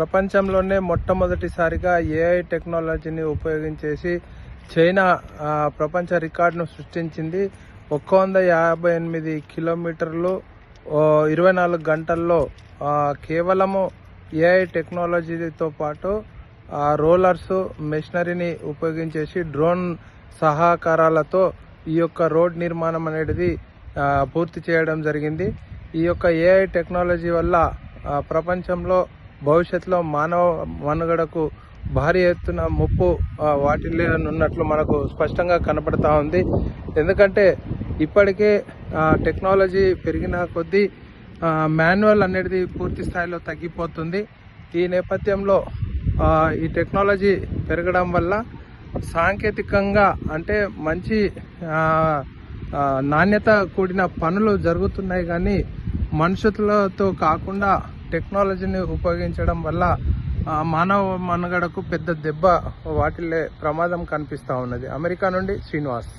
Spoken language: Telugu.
ప్రపంచంలోనే మొట్టమొదటిసారిగా ఏఐ టెక్నాలజీని ఉపయోగించేసి చైనా ప్రపంచ రికార్డును సృష్టించింది. ఒక్క వంద యాభై ఎనిమిది కిలోమీటర్లు ఇరవై నాలుగు గంటల్లో కేవలము ఏఐ టెక్నాలజీతో పాటు రోలర్స్ మెషినరీని ఉపయోగించేసి డ్రోన్ సహకారాలతో ఈ యొక్క రోడ్ నిర్మాణం అనేది పూర్తి చేయడం జరిగింది. ఈ యొక్క ఏఐ టెక్నాలజీ వల్ల ప్రపంచంలో భవిష్యత్తులో మానవ మనుగడకు భారీ ఎత్తున ముప్పు ఆ, వాటిల్లున్నట్లు మనకు స్పష్టంగా కనపడతా ఉంది. ఎందుకంటే ఇప్పటికే టెక్నాలజీ పెరిగిన కొద్దీ మాన్యువల్ అనేది పూర్తి స్థాయిలో తగ్గిపోతుంది. ఈ నేపథ్యంలో ఈ టెక్నాలజీ పెరగడం వల్ల సాంకేతికంగా అంటే మంచి నాణ్యత కూడిన పనులు జరుగుతున్నాయి. కానీ మనుషులతో కాకుండా టెక్నాలజీని ఉపయోగించడం వల్ల మానవ మనుగడకు పెద్ద దెబ్బ వాటిల్లే ప్రమాదం కనిపిస్తూ ఉన్నది. అమెరికా నుండి శ్రీనివాస్.